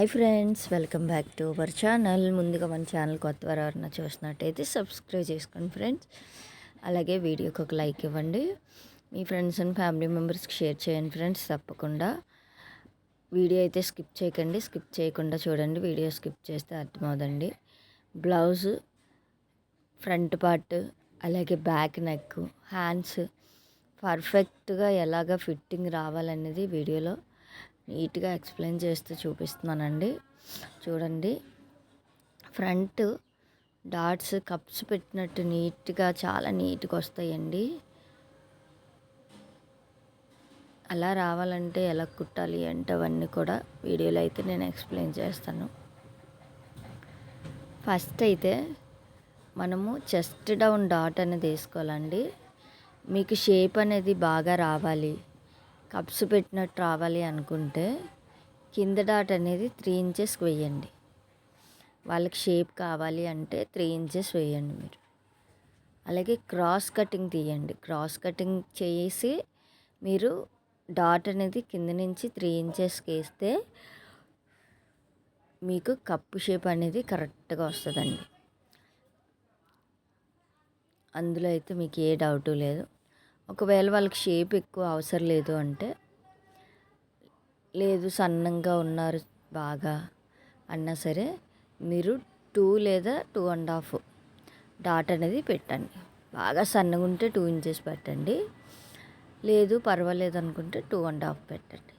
Hi friends welcome back to our channel. ముందుగా మన channel కొత్త వారు ఎవరైనా చూసినట్టయితే సబ్స్క్రైబ్ చేసుకోండి ఫ్రెండ్స్. అలాగే వీడియోకి ఒక లైక్ ఇవ్వండి. మీ ఫ్రెండ్స్ అండ్ ఫ్యామిలీ మెంబర్స్కి షేర్ చేయండి ఫ్రెండ్స్ తప్పకుండా. వీడియో అయితే స్కిప్ చేయకండి స్కిప్ చేయకుండా చూడండి. వీడియో స్కిప్ చేస్తే అర్థమవుదండి. బ్లౌజ్ ఫ్రంట్ పార్ట్ అలాగే బ్యాక్ నెక్ హ్యాండ్స్ పర్ఫెక్ట్గా ఎలాగ ఫిట్టింగ్ రావాలనేది వీడియోలో నీట్గా ఎక్స్ప్లెయిన్ చేస్తూ చూపిస్తున్నానండి. చూడండి. ఫ్రంట్ డాట్స్ కప్స్ పెట్టినట్టు నీట్గా చాలా నీట్గా వస్తాయండి. అలా రావాలంటే ఎలా కుట్టాలి అంటే అవన్నీ కూడా వీడియోలో అయితే నేను ఎక్స్ప్లెయిన్ చేస్తాను. ఫస్ట్ అయితే మనము చెస్ట్ డౌన్ డాట్ అనేది వేసుకోవాలండి. మీకు షేప్ అనేది బాగా రావాలి. కప్స్ పెట్టినట్టు రావాలి అనుకుంటే కింద డాట్ అనేది త్రీ ఇంచెస్ వేయండి. వాళ్ళకి షేప్ కావాలి అంటే త్రీ ఇంచెస్ వేయండి మీరు. అలాగే క్రాస్ కటింగ్ తీయండి. క్రాస్ కటింగ్ చేసి మీరు డాట్ అనేది కింద నుంచి త్రీ ఇంచెస్కి వేస్తే మీకు కప్పు షేప్ అనేది కరెక్ట్గా వస్తుందండి. అందులో అయితే మీకు ఏ డౌటు లేదు. ఒకవేళ వాళ్ళకి షేప్ ఎక్కువ అవసరం లేదు అంటే లేదు సన్నంగా ఉన్నారు బాగా అన్నా సరే మీరు టూ లేదా టూ అండ్ హాఫ్ డాట్ అనేది పెట్టండి. బాగా సన్నగా ఉంటే టూ ఇంచెస్ పెట్టండి. లేదు పర్వాలేదు అనుకుంటే టూ అండ్ హాఫ్ పెట్టండి.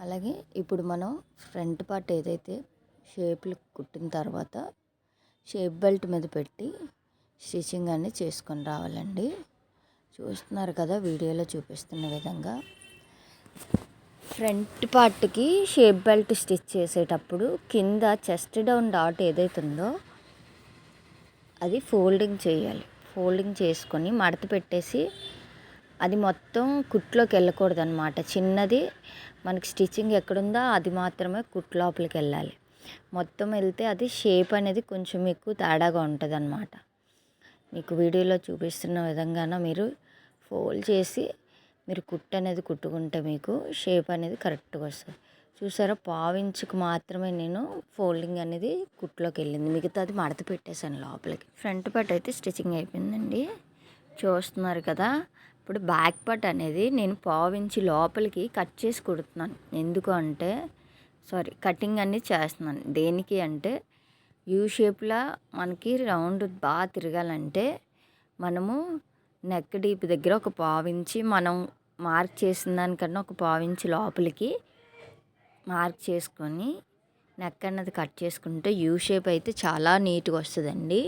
అలాగే ఇప్పుడు మనం ఫ్రంట్ పార్ట్ ఏదైతే షేప్లు కుట్టిన తర్వాత షేప్ బెల్ట్ మీద పెట్టి స్టిచ్చింగ్ అనేది చేసుకొని రావాలండి. చూస్తున్నారు కదా వీడియోలో చూపిస్తున్న విధంగా. ఫ్రంట్ పార్ట్కి షేప్ బెల్ట్ స్టిచ్ చేసేటప్పుడు కింద చెస్ట్ డౌన్ డాట్ ఏదైతుందో అది ఫోల్డింగ్ చేయాలి. ఫోల్డింగ్ చేసుకొని మడత పెట్టేసి అది మొత్తం కుట్లోకి వెళ్ళకూడదు అనమాట చిన్నది మనకి స్టిచ్చింగ్ ఎక్కడుందో అది మాత్రమే కుట్ లోపలికి వెళ్ళాలి. మొత్తం వెళ్తే అది షేప్ అనేది కొంచెం ఎక్కువ తేడాగా ఉంటుంది అనమాట మీకు వీడియోలో చూపిస్తున్న విధంగానే మీరు ఫోల్డ్ చేసి మీరు కుట్టు అనేది కుట్టుకుంటే మీకు షేప్ అనేది కరెక్ట్గా వస్తుంది. చూసారా? పావించుకు మాత్రమే నేను ఫోల్డింగ్ అనేది కుట్లోకి వెళ్ళింది. మిగతాది మడత పెట్టేశాను లోపలికి. ఫ్రంట్ పార్ట్ అయితే స్టిచ్చింగ్ అయిపోయిందండి. చూస్తున్నారు కదా? ఇప్పుడు బ్యాక్ పార్ట్ అనేది నేను పావించి లోపలికి కట్ చేసి కుడుతున్నాను. ఎందుకు అంటే సారీ కటింగ్ అనేది చేస్తున్నాను. దేనికి అంటే యూ షేప్లో మనకి రౌండ్ బాగా తిరగాలంటే మనము నెక్ డీప్ దగ్గర ఒక పావించి మనం మార్క్ చేసిన దానికన్నా ఒక పావించి లోపలికి మార్క్ చేసుకొని నెక్ అన్నది కట్ చేసుకుంటే యూ షేప్ అయితే చాలా నీట్గా వస్తుందండి.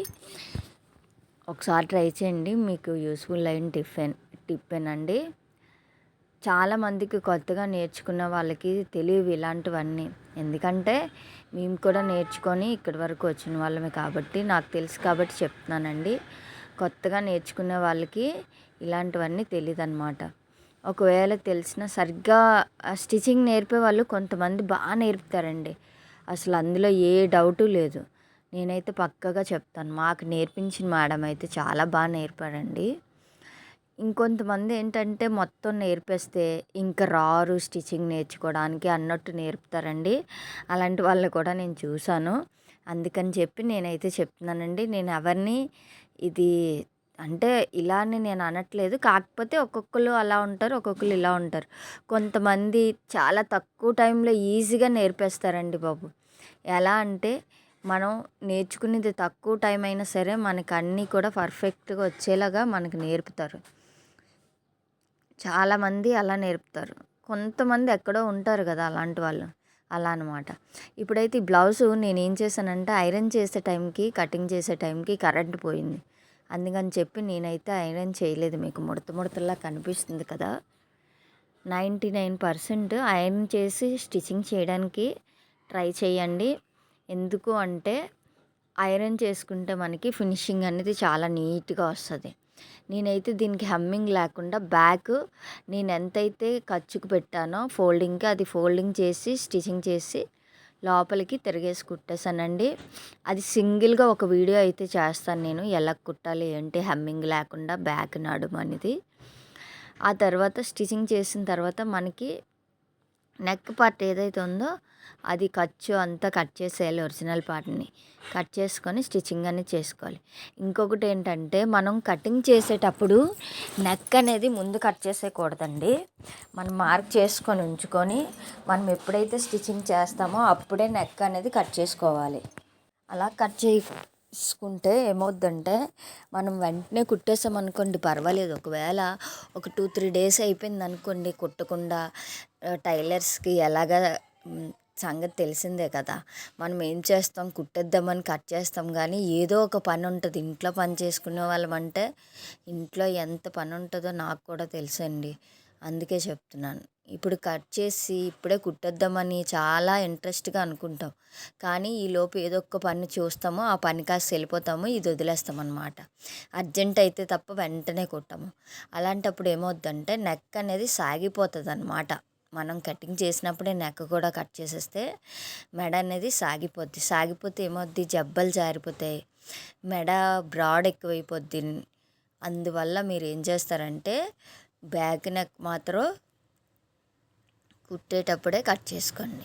ఒకసారి ట్రై చేయండి మీకు యూస్ఫుల్ అయిన టిఫిన్ టిఫిన్ అండి. చాలామందికి కొత్తగా నేర్చుకున్న వాళ్ళకి తెలియవు ఇలాంటివన్నీ. ఎందుకంటే మేము కూడా నేర్చుకొని ఇక్కడి వరకు వచ్చిన వాళ్ళమే కాబట్టి నాకు తెలుసు కాబట్టి చెప్తున్నానండి. కొత్తగా నేర్చుకునే వాళ్ళకి ఇలాంటివన్నీ తెలియదు అనమాట ఒకవేళ తెలిసిన సరిగ్గా స్టిచ్చింగ్ నేర్పే వాళ్ళు కొంతమంది బాగా నేర్పుతారండి. అసలు అందులో ఏ డౌటు లేదు. నేనైతే పక్కగా చెప్తాను. మాకు నేర్పించిన మేడం అయితే చాలా బాగా నేర్పాడండి ఇంకొంతమంది ఏంటంటే మొత్తం నేర్పేస్తే ఇంకా రారు స్టిచ్చింగ్ నేర్చుకోవడానికి అన్నట్టు నేర్పుతారండి. అలాంటి వాళ్ళని కూడా నేను చూశాను. అందుకని చెప్పి నేనైతే చెప్తున్నానండి. నేను ఎవరిని ఇది అంటే ఇలా అని నేను అనట్లేదు. కాకపోతే ఒక్కొక్కరు అలా ఉంటారు ఒక్కొక్కరు ఇలా ఉంటారు. కొంతమంది చాలా తక్కువ టైంలో ఈజీగా నేర్పేస్తారండి బాబు. ఎలా అంటే మనం నేర్చుకునేది తక్కువ టైం అయినా సరే మనకు అన్నీ కూడా పర్ఫెక్ట్గా వచ్చేలాగా మనకు నేర్పుతారు. చాలామంది అలా నేర్పుతారు. కొంతమంది ఎక్కడో ఉంటారు కదా అలాంటి వాళ్ళు. అలా అనమాట ఇప్పుడైతే ఈ బ్లౌజ్ నేను ఏం చేశానంటే ఐరన్ చేసే టైంకి కటింగ్ చేసే టైంకి కరెంట్ పోయింది. అందుకని చెప్పి నేనైతే ఐరన్ చేయలేదు మీకు. ముడత ముడతలా కనిపిస్తుంది కదా. నైంటీ నైన్ పర్సెంట్ ఐరన్ చేసి స్టిచ్చింగ్ చేయడానికి ట్రై చేయండి. ఎందుకు అంటే ఐరన్ చేసుకుంటే మనకి ఫినిషింగ్ అనేది చాలా నీట్గా వస్తుంది. నేనైతే దీనికి హమ్మింగ్ లేకుండా బ్యాక్ నేను ఎంతైతే ఖర్చుకు పెట్టానో ఫోల్డింగ్కి అది ఫోల్డింగ్ చేసి స్టిచ్చింగ్ చేసి లోపలికి తిరిగేసి కుట్టేసానండి. అది సింగిల్గా ఒక వీడియో అయితే చేస్తాను నేను ఎలా కుట్టాలి ఏంటి హమ్మింగ్ లేకుండా బ్యాక్ నడుము అనేది. ఆ తర్వాత స్టిచ్చింగ్ చేసిన తర్వాత మనకి నెక్ పార్ట్ ఏదైతే ఉందో అది ఖర్చు అంతా కట్ చేసేయాలి ఒరిజినల్ పార్ట్ని. కట్ చేసుకొని స్టిచ్చింగ్ అనేది చేసుకోవాలి. ఇంకొకటి ఏంటంటే మనం కటింగ్ చేసేటప్పుడు నెక్ అనేది ముందు కట్ చేసేయకూడదండి. మనం మార్క్ చేసుకొని ఉంచుకొని మనం ఎప్పుడైతే స్టిచ్చింగ్ చేస్తామో అప్పుడే నెక్ అనేది కట్ చేసుకోవాలి. అలా కట్ చేసుకుంటే ఏమవుద్దంటే మనం వెంటనే కుట్టేసాం అనుకోండి పర్వాలేదు. ఒకవేళ ఒక టూ త్రీ డేస్ అయిపోయింది అనుకోండి కుట్టకుండా టైలర్స్కి ఎలాగ సంగతి తెలిసిందే కదా. మనం ఏం చేస్తాం? కుట్టేద్దామని కట్ చేస్తాం. కానీ ఏదో ఒక పని ఉంటుంది. ఇంట్లో పని చేసుకునే వాళ్ళం అంటే ఇంట్లో ఎంత పని ఉంటుందో నాకు కూడా తెలుసండి. అందుకే చెప్తున్నాను. ఇప్పుడు కట్ చేసి ఇప్పుడే కుట్టేద్దామని చాలా ఇంట్రెస్ట్గా అనుకుంటాం. కానీ ఈలోపు ఏదో ఒక పని చూస్తాము. ఆ పని కాస్త వెళ్ళిపోతాము. ఇది వదిలేస్తాం అనమాట అర్జెంట్ అయితే తప్ప వెంటనే కుట్టాము. అలాంటప్పుడు ఏమవుద్దంటే నెక్ అనేది సాగిపోతుంది అనమాట మనం కటింగ్ చేసినప్పుడే నెక్ కూడా కట్ చేసేస్తే మెడ అనేది సాగిపోద్ది. సాగిపోతే ఏమవుద్ది? జబ్బలు జారిపోతాయి. మెడ బ్రాడ్ ఎక్కువైపోద్ది. అందువల్ల మీరు ఏం చేస్తారంటే బ్యాక్ నెక్ మాత్రం కుట్టేటప్పుడే కట్ చేసుకోండి.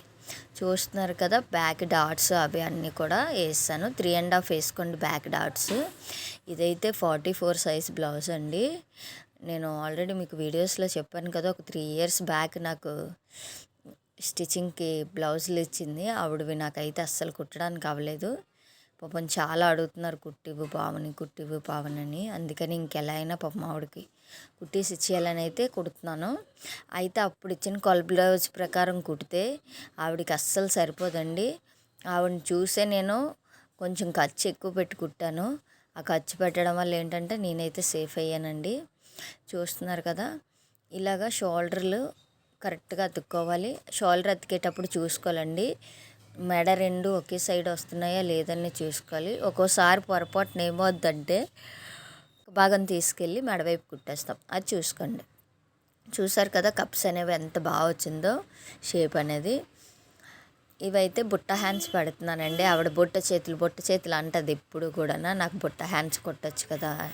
చూస్తున్నారు కదా బ్యాక్ డాట్స్ అవి అన్నీ కూడా వేస్తాను. త్రీ అండ్ హాఫ్ వేసుకోండి బ్యాక్ డాట్స్. ఇదైతే ఫార్టీ ఫోర్ సైజ్ బ్లౌజ్ అండి. నేను ఆల్రెడీ మీకు వీడియోస్లో చెప్పాను కదా ఒక త్రీ ఇయర్స్ బ్యాక్ నాకు స్టిచ్చింగ్కి బ్లౌజులు ఇచ్చింది. ఆవిడవి నాకైతే అస్సలు కుట్టడానికి అవ్వలేదు. పాపం చాలా అడుగుతున్నారు కుట్టివ్వు పావని కుట్టివ్వు పావనని. అందుకని ఇంకెలా అయినా పాపం ఆవిడకి కుట్టేసి ఇచ్చేయాలని అయితే కుడుతున్నాను. అయితే అప్పుడు ఇచ్చిన కొల బ్లౌజ్ ప్రకారం కుడితే ఆవిడకి అస్సలు సరిపోదండి. ఆవిడని చూసే నేను కొంచెం ఖర్చు ఎక్కువ పెట్టి కుట్టాను. ఆ ఖర్చు పెట్టడం వల్ల ఏంటంటే నేనైతే సేఫ్ అయ్యానండి. చూస్తున్నారు కదా. ఇలాగా షోల్డర్లు కరెక్ట్గా అతుక్కోవాలి. షోల్డర్ అతికేటప్పుడు చూసుకోవాలండి. మెడ రెండు ఒకే సైడ్ వస్తున్నాయా లేదని చూసుకోవాలి. ఒక్కోసారి పొరపాటున ఏమవుద్దంటే ఒక భాగం తీసుకెళ్ళి మెడవైపు కుట్టేస్తాం. అది చూసుకోండి. చూసారు కదా కప్స్ అనేవి ఎంత బాగా వచ్చిందో షేప్ అనేది. ఇవైతే బుట్ట హ్యాండ్స్ పెడుతున్నానండి. ఆవిడ బుట్ట చేతులు బుట్ట చేతులు అంటది ఎప్పుడు కూడా నాకు బుట్ట హ్యాండ్స్ కొట్టచ్చు కదా.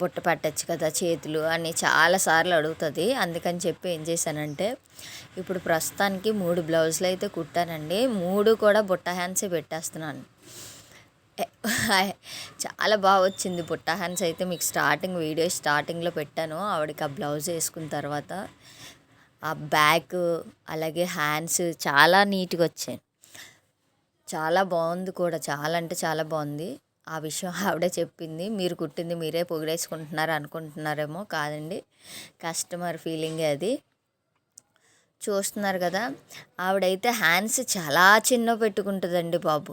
బుట్ట పట్టచ్చు కదా చేతులు అని చాలాసార్లు అడుగుతుంది. అందుకని చెప్పి ఏం చేశానంటే ఇప్పుడు ప్రస్తుతానికి మూడు బ్లౌజులు అయితే కుట్టానండి. మూడు కూడా బుట్ట హ్యాండ్సే పెట్టేస్తున్నాను. చాలా బాగా వచ్చింది బుట్ట హ్యాండ్స్ అయితే. మీకు స్టార్టింగ్ వీడియో స్టార్టింగ్లో పెట్టాను. ఆవిడకి ఆ బ్లౌజ్ వేసుకున్న తర్వాత ఆ బ్యాక్ అలాగే హ్యాండ్స్ చాలా నీట్గా వచ్చాయి. చాలా బాగుంది కూడా చాలా అంటే చాలా బాగుంది. ఆ విషయం ఆవిడే చెప్పింది. మీరు కుట్టింది మీరే పొగిడేసుకుంటున్నారు అనుకుంటున్నారేమో కాదండి. కస్టమర్ ఫీలింగే అది. చూస్తున్నారు కదా ఆవిడైతే హ్యాండ్స్ చాలా చిన్న పెట్టుకుంటుందండి బాబు.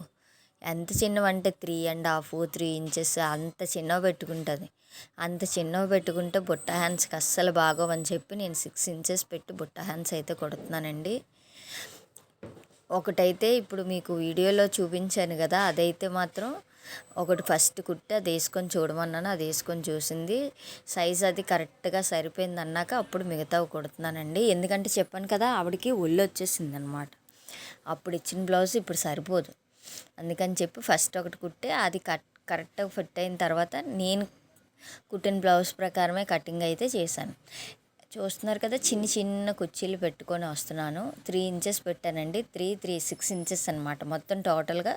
ఎంత చిన్నవంటే three and half three inches అంత చిన్నవి పెట్టుకుంటుంది. అంత చిన్నవి పెట్టుకుంటే బుట్ట హ్యాండ్స్కి అస్సలు బాగోవని చెప్పి నేను సిక్స్ ఇంచెస్ పెట్టి బుట్ట హ్యాండ్స్ అయితే కొడుతున్నానండి. ఒకటైతే ఇప్పుడు మీకు వీడియోలో చూపించాను కదా అదైతే మాత్రం ఒకటి ఫస్ట్ కుట్టి అది వేసుకొని చూడమన్నాను అది వేసుకొని చూసింది. సైజ్ అది కరెక్ట్గా సరిపోయింది అన్నాక అప్పుడు మిగతావి కుడుతున్నానండి. ఎందుకంటే చెప్పాను కదా ఆవిడకి ఒళ్ళు వచ్చేసింది అనమాట అప్పుడు ఇచ్చిన బ్లౌజ్ ఇప్పుడు సరిపోదు. అందుకని చెప్పి ఫస్ట్ ఒకటి కుట్టే అది కట్ కరెక్ట్గా ఫిట్ అయిన తర్వాత నేను కుట్టిన బ్లౌజ్ ప్రకారమే కటింగ్ అయితే చేశాను. చూస్తున్నారు కదా చిన్న చిన్న కుర్చీలు పెట్టుకొని వస్తున్నాను. త్రీ ఇంచెస్ పెట్టానండి. త్రీ త్రీ సిక్స్ ఇంచెస్ అనమాట మొత్తం టోటల్గా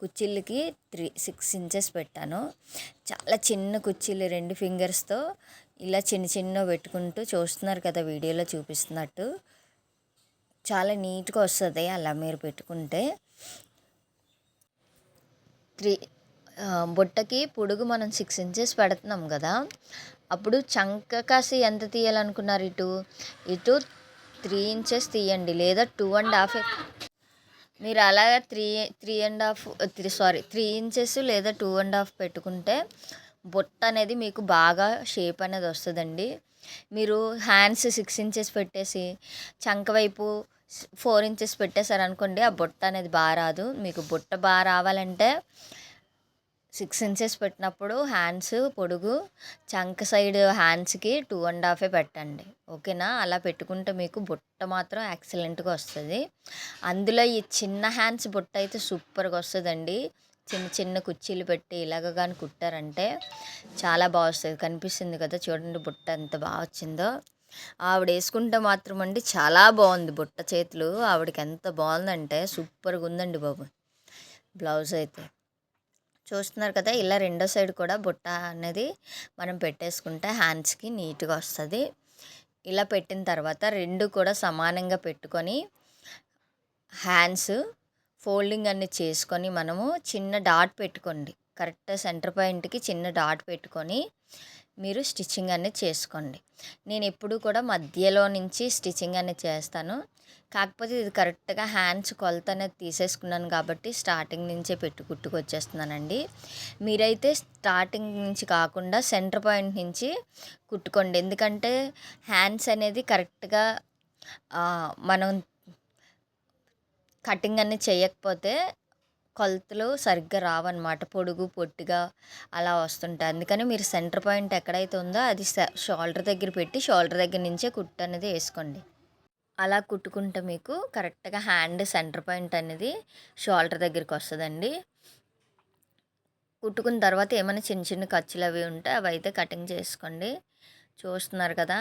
కుర్చీలకి త్రీ సిక్స్ ఇంచెస్ పెట్టాను. చాలా చిన్న కుర్చీలు రెండు ఫింగర్స్తో ఇలా చిన్న చిన్న పెట్టుకుంటూ చూస్తున్నారు కదా వీడియోలో చూపిస్తున్నట్టు. చాలా నీట్గా వస్తుంది అలా మీరు పెట్టుకుంటే. త్రీ బుట్టకి పొడుగు మనం సిక్స్ ఇంచెస్ పెడుతున్నాం కదా అప్పుడు చంక కాసి ఎంత తీయాలనుకున్నారు? ఇటు ఇటు త్రీ ఇంచెస్ తీయండి. లేదా టూ అండ్ హాఫ్ మీరు అలాగా three three and half three sorry three inches లేదా టూ అండ్ హాఫ్ పెట్టుకుంటే బుట్ట అనేది మీకు బాగా షేప్ అనేది వస్తుందండి. మీరు హ్యాండ్స్ సిక్స్ ఇంచెస్ పెట్టేసి చంక వైపు ఫోర్ ఇంచెస్ పెట్టేశారనుకోండి ఆ బుట్ట అనేది బాగా రాదు. మీకు బుట్ట బాగా రావాలంటే సిక్స్ ఇంచెస్ పెట్టినప్పుడు హ్యాండ్స్ పొడుగు చంక సైడ్ హ్యాండ్స్కి టూ అండ్ హాఫే పెట్టండి. ఓకేనా? అలా పెట్టుకుంటే మీకు బుట్ట మాత్రం ఎక్సలెంట్గా వస్తుంది. అందులో ఈ చిన్న హ్యాండ్స్ బుట్ట అయితే సూపర్గా వస్తుందండి. చిన్న చిన్న కుర్చీలు పెట్టి ఇలాగ కానీ కుట్టారంటే చాలా బాగా వస్తుంది. కనిపిస్తుంది కదా చూడండి బుట్ట ఎంత బాగా వచ్చిందో. ఆవిడ వేసుకుంటే మాత్రం అండి చాలా బాగుంది బుట్ట చేతులు. ఆవిడకి ఎంత బాగుందంటే సూపర్గా ఉందండి బాబు. బ్లౌజ్ అయితే. చూస్తున్నారు కదా ఇలా రెండో సైడ్ కూడా బుట్ట అనేది మనం పెట్టేసుకుంటే హ్యాండ్స్కి నీట్గా వస్తుంది. ఇలా పెట్టిన తర్వాత రెండు కూడా సమానంగా పెట్టుకొని హ్యాండ్స్ ఫోల్డింగ్ అన్ని చేసుకొని మనము చిన్న డాట్ పెట్టుకోండి. కరెక్ట్ సెంటర్ పాయింట్కి చిన్న డాట్ పెట్టుకొని మీరు స్టిచ్చింగ్ అనేది చేసుకోండి. నేను ఎప్పుడు కూడా మధ్యలో నుంచి స్టిచ్చింగ్ అనేది చేస్తాను. కాకపోతే ఇది కరెక్ట్గా హ్యాండ్స్ కొలత అనేది తీసేసుకున్నాను కాబట్టి స్టార్టింగ్ నుంచే పెట్టి కుట్టుకు వచ్చేస్తున్నానండి. మీరైతే స్టార్టింగ్ నుంచి కాకుండా సెంటర్ పాయింట్ నుంచి కుట్టుకోండి. ఎందుకంటే హ్యాండ్స్ అనేది కరెక్ట్గా మనం కటింగ్ అనేది చేయకపోతే కొలతలు సరిగ్గా రావన్నమాట. పొడుగు పొట్టిగా అలా వస్తుంటాయి. అందుకని మీరు సెంటర్ పాయింట్ ఎక్కడైతే ఉందో అది షోల్డర్ దగ్గర పెట్టి షోల్డర్ దగ్గర నుంచే కుట్టు అనేది వేసుకోండి. అలా కుట్టుకుంటే మీకు కరెక్ట్గా హ్యాండ్ సెంటర్ పాయింట్ అనేది షోల్డర్ దగ్గరికి వస్తుందండి. కుట్టుకున్న తర్వాత ఏమైనా చిన్న చిన్న ఖర్చులు అవి ఉంటే అవి అయితే కటింగ్ చేసుకోండి. చూస్తున్నారు కదా?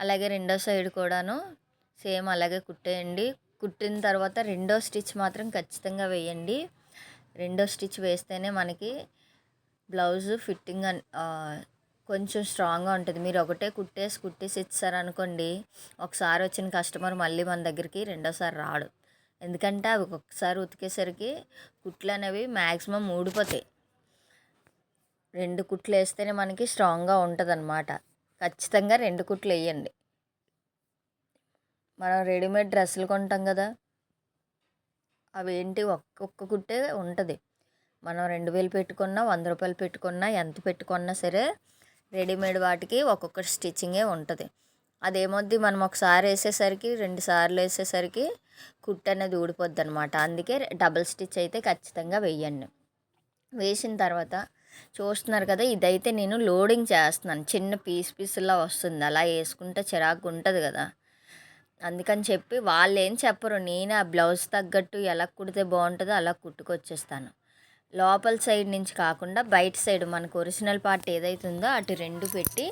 అలాగే రెండో సైడ్ కూడాను సేమ్ అలాగే కుట్టేయండి. కుట్టిన తర్వాత రెండో స్టిచ్ మాత్రం ఖచ్చితంగా వేయండి. రెండో స్టిచ్ వేస్తేనే మనకి బ్లౌజ్ ఫిట్టింగ్ కొంచెం స్ట్రాంగ్గా ఉంటుంది. మీరు ఒకటే కుట్టేసి కుట్టేసి ఇచ్చారనుకోండి ఒకసారి వచ్చిన కస్టమర్ మళ్ళీ మన దగ్గరికి రెండోసారి రాడు. ఎందుకంటే అవి ఒకసారి ఉతికేసరికి కుట్లు అనేవి మ్యాక్సిమం ఊడిపోతాయి. రెండు కుట్లు వేస్తేనే మనకి స్ట్రాంగ్గా ఉంటుంది అనమాట ఖచ్చితంగా రెండు కుట్లు వేయండి. మనం రెడీమేడ్ డ్రెస్సులు కొంటాం కదా అవి ఏంటి ఒక్కొక్క కుట్టే ఉంటుంది. మనం రెండు వేలు పెట్టుకున్నా వంద రూపాయలు పెట్టుకున్నా ఎంత పెట్టుకున్నా సరే రెడీమేడ్ వాటికి ఒక్కొక్క స్టిచ్చింగే ఉంటుంది. అదేమొద్ది మనం ఒకసారి వేసేసరికి రెండు సార్లు వేసేసరికి కుట్టు అనేది ఊడిపోద్ది అనమాట అందుకే డబుల్ స్టిచ్ అయితే ఖచ్చితంగా వేయండి వేసిన తర్వాత చూస్తున్నారు కదా ఇదైతే నేను లోడింగ్ చేస్తున్నాను. చిన్న పీస్ పీస్లా వస్తుంది. అలా వేసుకుంటే చిరాకు ఉంటుంది కదా. అందుకని చెప్పి వాళ్ళు ఏం చెప్పరు. నేను ఆ బ్లౌజ్ తగ్గట్టు ఎలా కుడితే బాగుంటుందో అలా కుట్టుకొచ్చేస్తాను. లోపల సైడ్ నుంచి కాకుండా బయట సైడ్ మనకు ఒరిజినల్ పార్ట్ ఏదైతే ఉందో అటు రెండు పెట్టి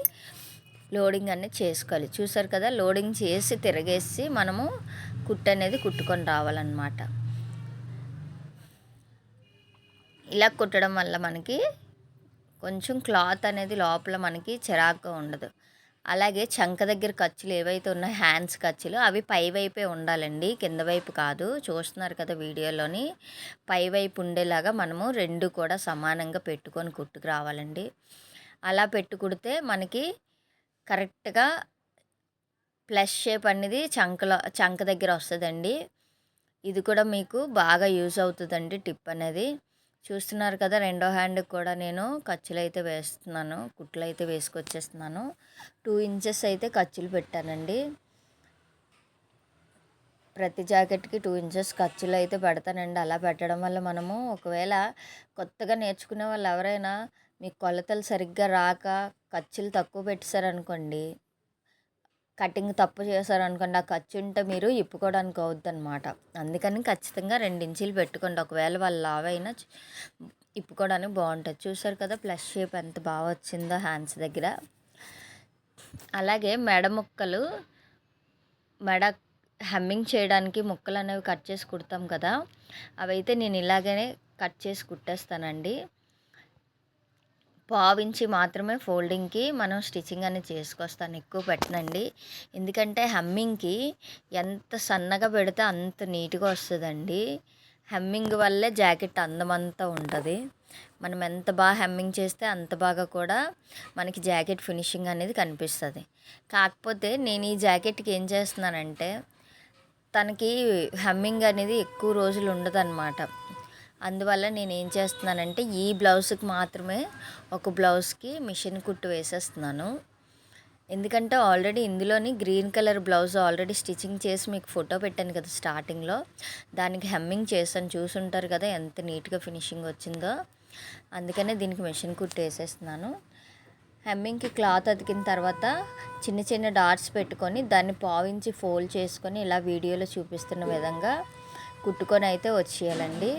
లోడింగ్ అనేది చేసుకోవాలి. చూసారు కదా లోడింగ్ చేసి తిరగేసి మనము కుట్టు అనేది కుట్టుకొని రావాలన్నమాట. ఇలా కుట్టడం వల్ల మనకి కొంచెం క్లాత్ అనేది లోపల మనకి చిరాకుగా ఉండదు. అలాగే చంక దగ్గర ఖర్చులు ఏవైతే ఉన్నాయో హ్యాండ్స్ ఖర్చులు అవి పై వైపే ఉండాలండి. కింద వైపు కాదు. చూస్తున్నారు కదా వీడియోలోని పై వైపు ఉండేలాగా మనము రెండు కూడా సమానంగా పెట్టుకొని కుట్టుకు రావాలండి. అలా పెట్టుకుడితే మనకి కరెక్ట్గా ప్లస్ షేప్ అనేది చంకలో చంక దగ్గర వస్తుందండి. ఇది కూడా మీకు బాగా యూజ్ అవుతుందండి టిప్ అనేది. చూస్తున్నారు కదా రెండో హ్యాండ్కి కూడా నేను ఖర్చులు అయితే వేస్తున్నాను కుట్లు అయితే వేసుకొచ్చేస్తున్నాను. టూ ఇంచెస్ అయితే ఖర్చులు పెట్టానండి. ప్రతి జాకెట్కి టూ ఇంచెస్ ఖర్చులు అయితే పెడతానండి. అలా పెట్టడం వల్ల మనము ఒకవేళ కొత్తగా నేర్చుకునే వాళ్ళు ఎవరైనా మీకు కొలతలు సరిగ్గా రాక ఖర్చులు తక్కువ పెట్టేశారనుకోండి కటింగ్ తప్పు చేశారనుకోండి ఆ ఖర్చు ఉంటే మీరు ఇప్పుకోవడానికి అవుద్ది అనమాట అందుకని ఖచ్చితంగా రెండు ఇంచీలు పెట్టుకోండి. ఒకవేళ వాళ్ళు లావైనా ఇప్పుకోవడానికి బాగుంటుంది. చూసారు కదా ప్లస్ షేప్ ఎంత బాగా వచ్చిందో హ్యాండ్స్ దగ్గర. అలాగే మెడ ముక్కలు మెడ హెమ్మింగ్ చేయడానికి ముక్కలు అనేవి కట్ చేసి కుడతాం కదా. అవైతే నేను ఇలాగనే కట్ చేసి కుట్టేస్తానండి. పావించి మాత్రమే ఫోల్డింగ్కి మనం స్టిచ్చింగ్ అనేది చేసుకొస్తాను ఎక్కువ పెట్టనండి. ఎందుకంటే హమ్మింగ్కి ఎంత సన్నగా పెడితే అంత నీట్గా వస్తుందండి. హెమ్మింగ్ వల్లే జాకెట్ అందమంతా ఉంటుంది. మనం ఎంత బాగా హెమ్మింగ్ చేస్తే అంత బాగా కూడా మనకి జాకెట్ ఫినిషింగ్ అనేది కనిపిస్తుంది. కాకపోతే నేను ఈ జాకెట్కి ఏం చేస్తున్నానంటే తనకి హెమ్మింగ్ అనేది ఎక్కువ రోజులు ఉండదు అందువల్ల నేను ఏం చేస్తున్నానంటే ఈ బ్లౌజ్కి మాత్రమే ఒక బ్లౌజ్కి మిషన్ కుట్టు వేసేస్తున్నాను. ఎందుకంటే ఆల్రెడీ ఇందులోని green colour blouse already stitching చేసి మీకు ఫోటో పెట్టాను కదా స్టార్టింగ్లో. దానికి హెమ్మింగ్ చేస్తాను చూసుంటారు కదా ఎంత నీట్గా ఫినిషింగ్ వచ్చిందో. అందుకనే దీనికి మిషన్ కుట్టు వేసేస్తున్నాను. హెమ్మింగ్కి క్లాత్ అతికిన తర్వాత చిన్న చిన్న డాట్స్ పెట్టుకొని దాన్ని పావించి ఫోల్డ్ చేసుకొని ఇలా వీడియోలో చూపిస్తున్న విధంగా కుట్టుకొని అయితే వచ్చేయాలండి.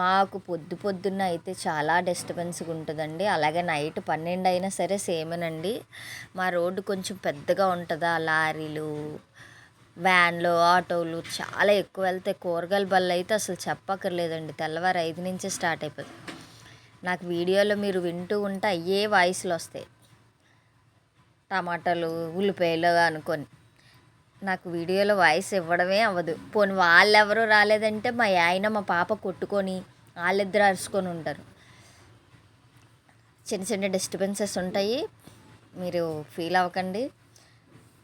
మాకు పొద్దు పొద్దున్న అయితే చాలా డిస్టర్బెన్స్గా ఉంటుందండి. అలాగే నైట్ పన్నెండు అయినా సరే సేమేనండి. మా రోడ్డు కొంచెం పెద్దగా ఉంటుందా? లారీలు వ్యాన్లు ఆటోలు చాలా ఎక్కువ వెళ్తాయి కూరగాయల బళ్ళు అయితే అసలు చెప్పక్కర్లేదండి. తెల్లవారు ఐదు నుంచే స్టార్ట్ అయిపోతుంది నాకు వీడియోలో మీరు వింటూ ఉంటే అయ్యే వాయిస్లు వస్తాయి. టమాటాలు ఉల్లిపాయలు అనుకొని. నాకు వీడియోలో వాయిస్ ఇవ్వడమే అవ్వదు. పోనీ ఎవరు రాలేదంటే మా ఆయన మా పాప కొట్టుకొని వాళ్ళిద్దరు అరుచుకొని ఉంటారు. చిన్న చిన్న డిస్టర్బెన్సెస్ ఉంటాయి. మీరు ఫీల్ అవ్వకండి.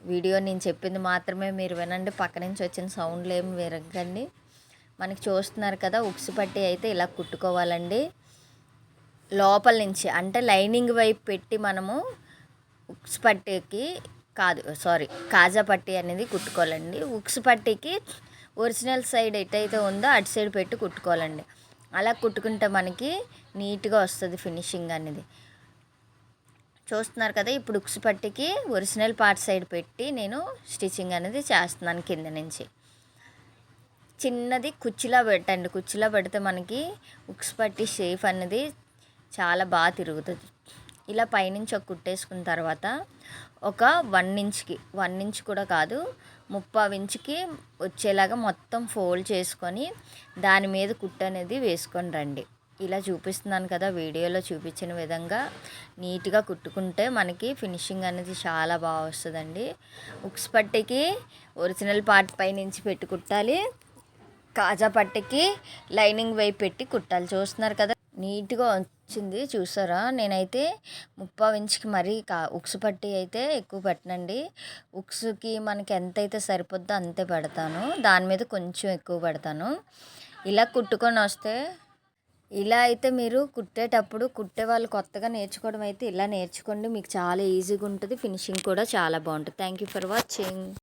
వీడియో నేను చెప్పింది మాత్రమే మీరు వినండి. పక్క నుంచి వచ్చిన సౌండ్లు ఏమి వినకండి మనకి చూస్తున్నారు కదా ఉక్సు పట్టి అయితే ఇలా కుట్టుకోవాలండి. లోపల నుంచి అంటే లైనింగ్ వైపు పెట్టి మనము ఉక్స్ పట్టేకి కాదు సారీ కాజా పట్టి అనేది కుట్టుకోవాలండి. ఉక్స్ పట్టీకి ఒరిజినల్ సైడ్ ఎటైతే ఉందో అటు సైడ్ పెట్టి కుట్టుకోవాలండి. అలా కుట్టుకుంటే మనకి నీట్గా వస్తుంది ఫినిషింగ్ అనేది. చూస్తున్నారు కదా ఇప్పుడు ఉక్స్ పట్టికి ఒరిజినల్ పార్ట్ సైడ్ పెట్టి నేను స్టిచ్చింగ్ అనేది చేస్తున్నాను కింద నుంచి. చిన్నది కుచ్చిలా పెట్టండి. కుచ్చిలా పెడితే మనకి ఉక్స్ పట్టి షేప్ అనేది చాలా బాగా తిరుగుతుంది. ఇలా పైనుంచి ఒక కుట్టేసుకున్న తర్వాత ఒక వన్ ఇంచ్కి వన్ ఇంచ్ కూడా కాదు ముప్పావు ఇంచుకి వచ్చేలాగా మొత్తం ఫోల్డ్ చేసుకొని దాని మీద కుట్టు అనేది వేసుకొని రండి. ఇలా చూపిస్తున్నాను కదా వీడియోలో చూపించిన విధంగా నీట్గా కుట్టుకుంటే మనకి ఫినిషింగ్ అనేది చాలా బాగా వస్తుందండి. ఉక్స్ పట్టికి ఒరిజినల్ పార్ట్ పైనుంచి పెట్టి కుట్టాలి. కాజా పట్టికి లైనింగ్ వైపు పెట్టి కుట్టాలి. చూస్తున్నారు కదా నీట్గా వచ్చింది చూసారా? నేనైతే ముప్పావు ఇంచుకి మరీ కా ఉక్స్ పట్టి అయితే ఎక్కువ పెట్టనండి. ఉక్స్కి మనకి ఎంత అయితే సరిపోద్దో అంతే పెడతాను. దాని మీద కొంచెం ఎక్కువ పెడతాను. ఇలా కుట్టుకొని వస్తే ఇలా అయితే మీరు కుట్టేటప్పుడు కుట్టే వాళ్ళు కొత్తగా నేర్చుకోవడం అయితే ఇలా నేర్చుకోండి. మీకు చాలా ఈజీగా ఉంటుంది. ఫినిషింగ్ కూడా చాలా బాగుంటుంది. Thank you for watching.